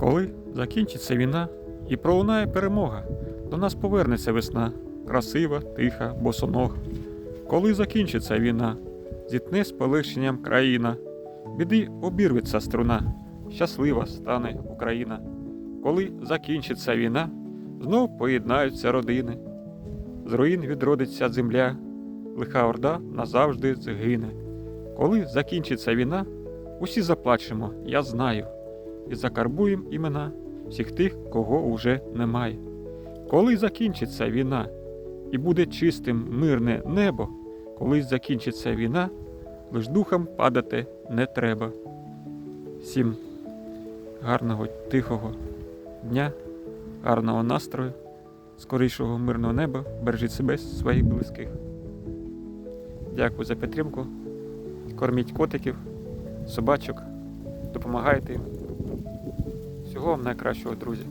Коли закінчиться війна і пролунає перемога, до нас повернеться весна, красива, тиха, босонога. Коли закінчиться війна, зітне з полегшенням країна, біди обірветься струна, щаслива стане Україна. Коли закінчиться війна, знов поєднаються родини. З руїн відродиться земля, лиха орда назавжди згине. Коли закінчиться війна, усі заплачемо, я знаю, і закарбуєм імена всіх тих, кого уже немає. Коли закінчиться війна, і буде чистим мирне небо, коли закінчиться війна, лиш духом падати не треба. Всім гарного, тихого дня, гарного настрою, скорішого мирного неба, бережіть себе, своїх близьких. Дякую за підтримку. Корміть котиків, собачок, допомагайте їм. Всього вам найкращого, друзі.